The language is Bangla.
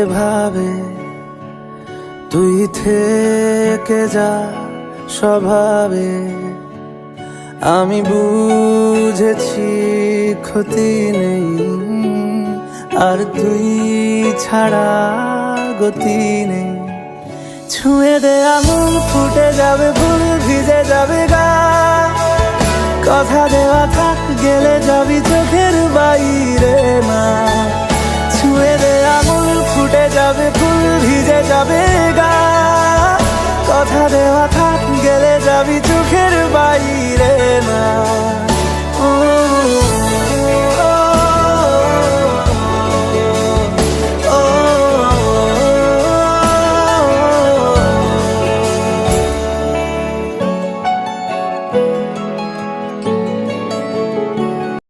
এভাবে তুই থেকে যা স্বভাবে। আমি বুঝেছি ক্ষতি নেই, আর তুই ছাড়া গতি নেই। ছুঁয়ে দে আঙুল, ফুটে যাবে ফুল ভিজে যাবে গা। কথা দেওয়া থাক, গেলে যাবি যাবি চোখের বাইরে